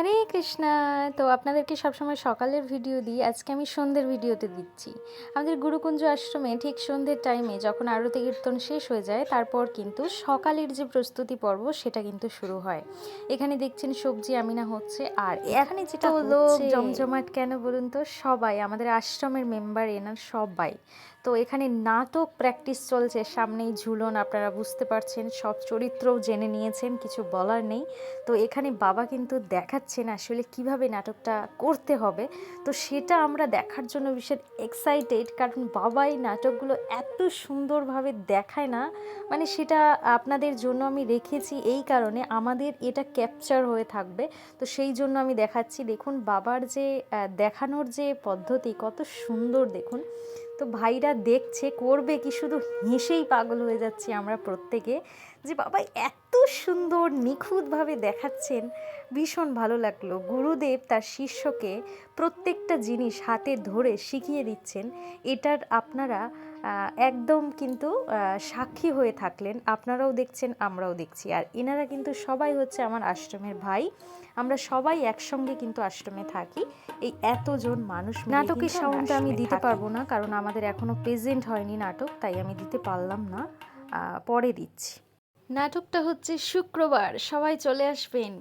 হরে কৃষ্ণা। তো আপনাদেরকে সবসময় সকালের ভিডিও দিই আজকে আমি সন্ধ্যের ভিডিওতে দিচ্ছি। আমাদের গুরুকুঞ্জ আশ্রমে ঠিক সন্ধ্যের টাইমে যখন আরতি কীর্তন শেষ হয়ে যায় তারপর কিন্তু সকালের যে প্রস্তুতি পর্ব সেটা কিন্তু শুরু হয়। এখানে দেখছেন সবজি আমিনা হচ্ছে আর এখানে যেটা হলো জমজমাট কেন বলুন তো? সবাই আমাদের আশ্রমের মেম্বার এনার সবাই। তো এখানে নাটক প্র্যাকটিস চলছে, সামনেই ঝুলন, আপনারা বুঝতে পারছেন, সব চরিত্রও জেনে নিয়েছেন, কিছু বলার নেই। তো এখানে বাবা কিন্তু দেখাচ্ছেন আসলে কীভাবে নাটকটা করতে হবে। তো সেটা আমরা দেখার জন্য ভীষণ এক্সাইটেড কারণ বাবা এই নাটকগুলো এত সুন্দরভাবে দেখায় না। মানে সেটা আপনাদের জন্য আমি রেখেছি এই কারণে, আমাদের এটা ক্যাপচার হয়ে থাকবে। তো সেই জন্য আমি দেখাচ্ছি, দেখুন, বাবার যে দেখানোর যে পদ্ধতি, কত সুন্দর, দেখুন। তো ভাইরা দেখছে, করবে কি? শুধু হেসেই পাগল হয়ে যাচ্ছি আমরা প্রত্যেকে। যে বাবা, এত সুন্দর নিখুঁতভাবে দেখাচ্ছেন। ভীষণ ভালো লাগল। গুরুদেব তার শিষ্যকে প্রত্যেকটা জিনিস হাতে ধরে শিখিয়ে দিচ্ছেন। এটার আপনারা একদম কিন্তু সাক্ষী হয়ে থাকলেন। আপনারাও দেখছেন আমরাও দেখছি। আর এনারা কিন্তু সবাই হচ্ছে আমার আশ্রমের ভাই। আমরা সবাই একসঙ্গে কিন্তু আশ্রমে থাকি। এই এতজন মানুষ নাটকের সাউন্ডটা আমি দিতে পারব না কারণ আমাদের এখনও প্রেজেন্ট হয়নি নাটক তাই আমি দিতে পারলাম না। পরে দিচ্ছি। নাটকটা হচ্ছে শুক্রবার সবাই চলে আসবেন।